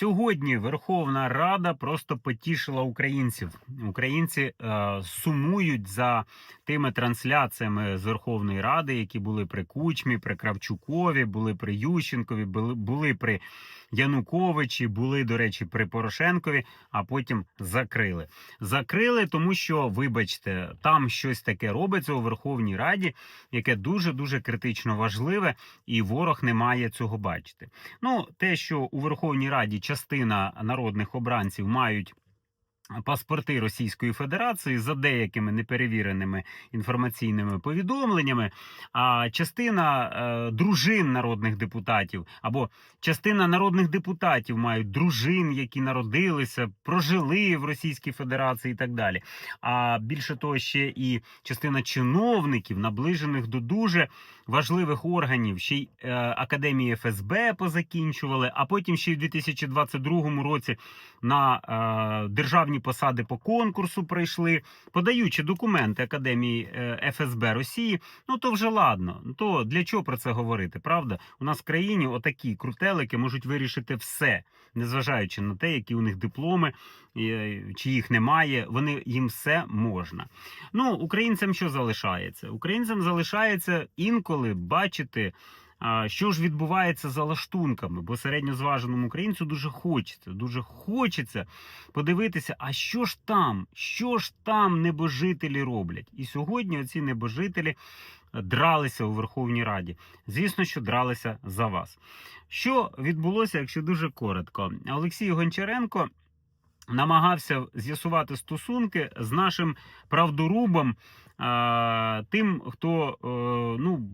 Сьогодні Верховна Рада просто потішила українців. Українці е, сумують за тими трансляціями з Верховної Ради, які були при Кучмі, при Кравчукові, були при Ющенкові, були, були при Януковичі, були, до речі, при Порошенкові, а потім закрили. Закрили, тому що, вибачте, там щось таке робиться у Верховній Раді, яке дуже дуже критично важливе, і ворог не має цього бачити. Ну, те, що у Верховній Раді частина народних обранців мають. Паспорти Російської Федерації за деякими неперевіреними інформаційними повідомленнями, а частина е, дружин народних депутатів або частина народних депутатів мають дружин, які народилися, прожили в Російській Федерації і так далі. А більше того, ще і частина чиновників, наближених до дуже важливих органів, ще й е, Академії ФСБ позакінчували, а потім ще в 2022 році на е, державні посади по конкурсу прийшли, подаючи документи Академії е, ФСБ Росії. Ну то вже ладно. То для чого про це говорити? Правда, у нас в країні отакі крутелики можуть вирішити все, незважаючи на те, які у них дипломи, е, чи їх немає. Вони їм все можна. Ну, українцям що залишається? Українцям залишається інколи бачити. Що ж відбувається за лаштунками? Бо середньозваженому українцю дуже хочеться, дуже хочеться подивитися, а що ж там, що ж там небожителі роблять? І сьогодні оці небожителі дралися у Верховній Раді. Звісно, що дралися за вас. Що відбулося, якщо дуже коротко? Олексій Гончаренко намагався з'ясувати стосунки з нашим правдорубом. Тим, хто е, ну,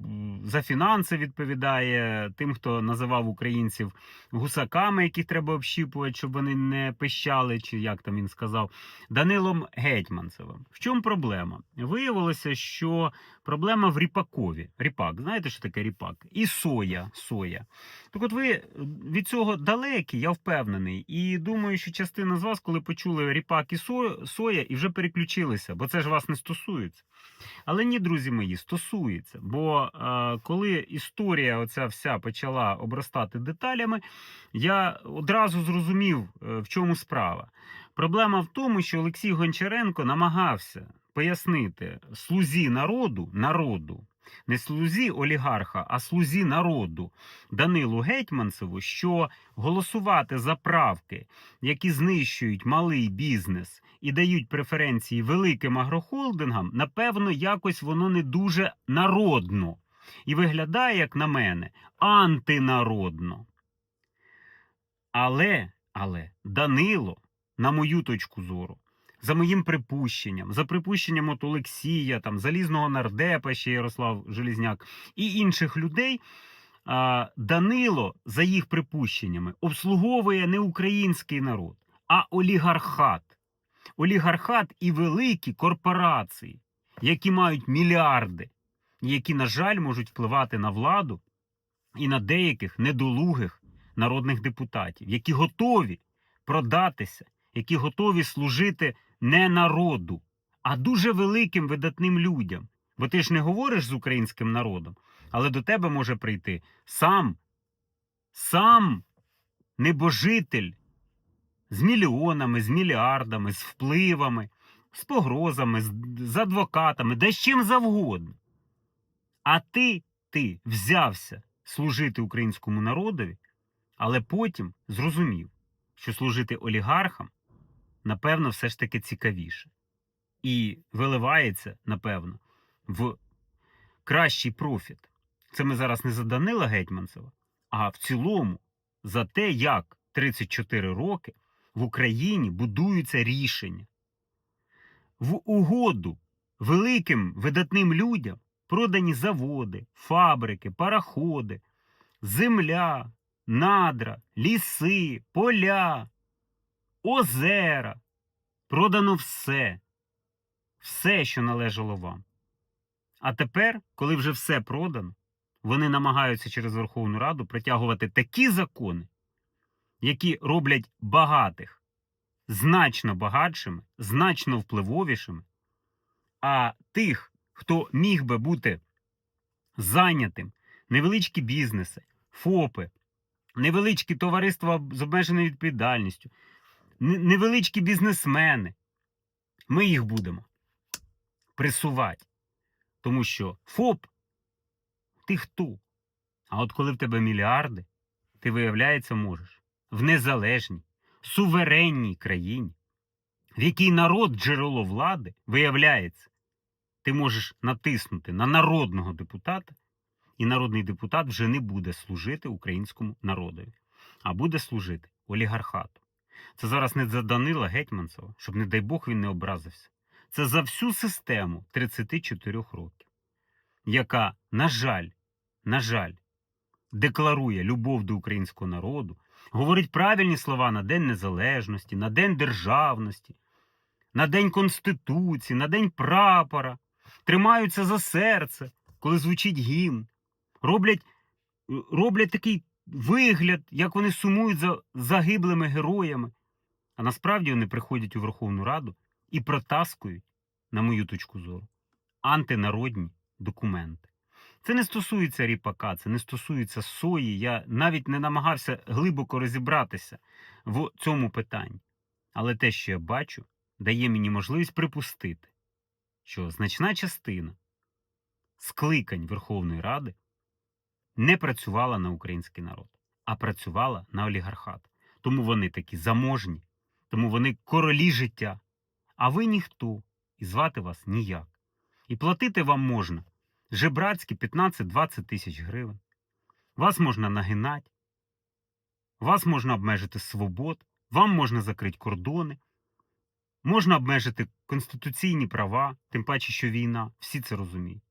за фінанси відповідає, тим, хто називав українців гусаками, яких треба общіпувати, щоб вони не пищали, чи як там він сказав, Данилом Гетьманцевим. В чому проблема? Виявилося, що проблема в ріпакові. Ріпак, знаєте, що таке ріпак? І соя. соя. Так от ви від цього далекі, я впевнений. І думаю, що частина з вас, коли почули ріпак і со- соя, і вже переключилися, бо це ж вас не стосується. Але ні, друзі мої, стосується. Бо е, коли історія оця вся почала обростати деталями, я одразу зрозумів, е, в чому справа. Проблема в тому, що Олексій Гончаренко намагався пояснити слузі народу, народу, не слузі олігарха, а слузі народу Данилу Гетьманцеву, що голосувати за правки, які знищують малий бізнес і дають преференції великим агрохолдингам, напевно, якось воно не дуже народно. І виглядає, як на мене, антинародно. Але, але Данило, на мою точку зору, за моїм припущенням, за припущенням от Олексія, там, залізного нардепа, ще Ярослав Желізняк, і інших людей, Данило, за їх припущеннями, обслуговує не український народ, а олігархат. Олігархат і великі корпорації, які мають мільярди, які, на жаль, можуть впливати на владу і на деяких недолугих народних депутатів, які готові продатися, які готові служити не народу, а дуже великим видатним людям. Бо ти ж не говориш з українським народом, але до тебе може прийти сам, сам небожитель з мільйонами, з мільярдами, з впливами, з погрозами, з, адвокатами, да з чим завгодно. А ти, ти взявся служити українському народові, але потім зрозумів, що служити олігархам, напевно, все ж таки цікавіше. І виливається, напевно, в кращий профіт. Це ми зараз не за Данила Гетьманцева, а в цілому за те, як 34 роки в Україні будуються рішення. В угоду великим видатним людям продані заводи, фабрики, пароходи, земля, надра, ліси, поля, озера. Продано все, все, що належало вам. А тепер, коли вже все продано, вони намагаються через Верховну Раду притягувати такі закони, які роблять багатих значно багатшими, значно впливовішими, а тих, хто міг би бути зайнятим, невеличкі бізнеси, ФОПи, невеличкі товариства з обмеженою відповідальністю, невеличкі бізнесмени. Ми їх будемо пресувати. Тому що ФОП ти хто? А от коли в тебе мільярди, ти, виявляється, можеш в незалежній, суверенній країні, в якій народ джерело влади, виявляється, ти можеш натиснути на народного депутата, і народний депутат вже не буде служити українському народові, а буде служити олігархату. Це зараз не за Данила Гетьманцева, щоб, не дай Бог, він не образився. Це за всю систему 34 років, яка, на жаль, на жаль, декларує любов до українського народу, говорить правильні слова на День Незалежності, на День Державності, на День Конституції, на День прапора, тримаються за серце, коли звучить гімн, роблять, роблять такий вигляд, як вони сумують за загиблими героями. А насправді вони приходять у Верховну Раду і протаскують, на мою точку зору, антинародні документи. Це не стосується ріпака, це не стосується сої. Я навіть не намагався глибоко розібратися в цьому питанні. Але те, що я бачу, дає мені можливість припустити, що значна частина скликань Верховної Ради не працювала на український народ, а працювала на олігархат. Тому вони такі заможні, тому вони королі життя. А ви ніхто, і звати вас ніяк. І платити вам можна жебрацькі 15-20 тисяч гривень. Вас можна нагинати, вас можна обмежити свобод, вам можна закрити кордони, можна обмежити конституційні права, тим паче, що війна, всі це розуміють.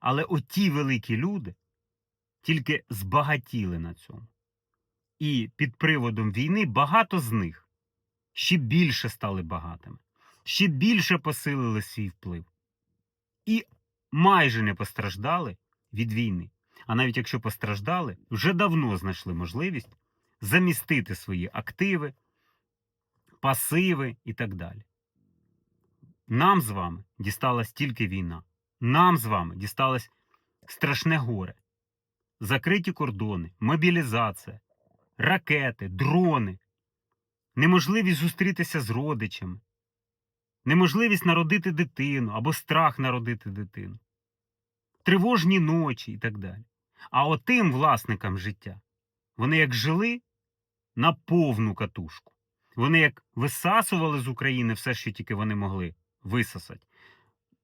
Але оті великі люди тільки збагатіли на цьому. І під приводом війни багато з них ще більше стали багатими, ще більше посилили свій вплив. І майже не постраждали від війни. А навіть якщо постраждали, вже давно знайшли можливість замістити свої активи, пасиви і так далі. Нам з вами дісталась тільки війна. Нам з вами дісталось страшне горе. Закриті кордони, мобілізація, ракети, дрони, неможливість зустрітися з родичами, неможливість народити дитину або страх народити дитину, тривожні ночі і так далі. А отим власникам життя вони як жили на повну катушку. Вони як висасували з України все, що тільки вони могли висосати.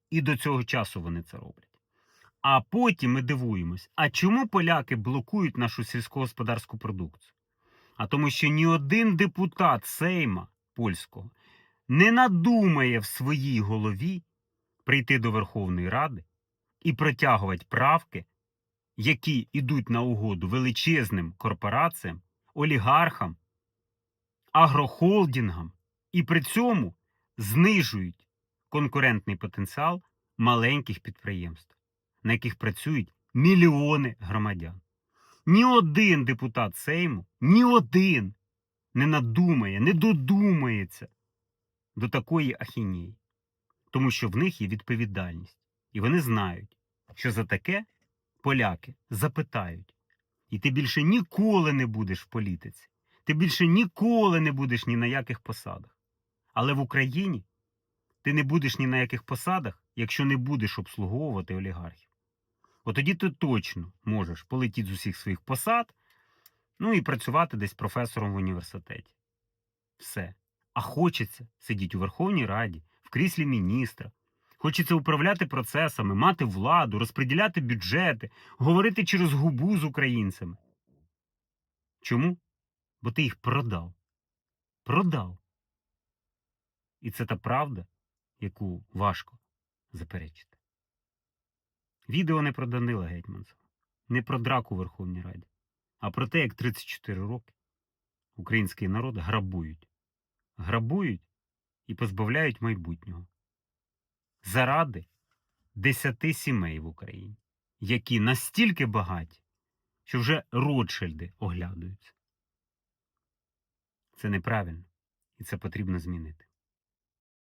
І до цього часу вони це роблять. А потім ми дивуємось, а чому поляки блокують нашу сільськогосподарську продукцію? А тому, що ні один депутат Сейма польського не надумає в своїй голові прийти до Верховної Ради і протягувати правки, які йдуть на угоду величезним корпораціям, олігархам, агрохолдингам, і при цьому знижують конкурентний потенціал маленьких підприємств, на яких працюють мільйони громадян. Ні один депутат Сейму, ні один не надумає, не додумається до такої ахінії, тому що в них є відповідальність, і вони знають, що за таке поляки запитають. І ти більше ніколи не будеш в політиці, ти більше ніколи не будеш ні на яких посадах. Але в Україні ти не будеш ні на яких посадах, якщо не будеш обслуговувати олігархів. От тоді ти точно можеш полетіти з усіх своїх посад, ну і працювати десь професором в університеті. Все. А хочеться сидіти у Верховній Раді, в кріслі міністра. Хочеться управляти процесами, мати владу, розподіляти бюджети, говорити через губу з українцями. Чому? Бо ти їх продав. Продав. І це та правда, яку важко заперечити. Відео не про Данила Гетьманцева, не про драку у Верховній Раді, а про те, як 34 роки український народ грабують. Грабують і позбавляють майбутнього. Заради десяти сімей в Україні, які настільки багаті, що вже Ротшильди оглядаються. Це неправильно, і це потрібно змінити.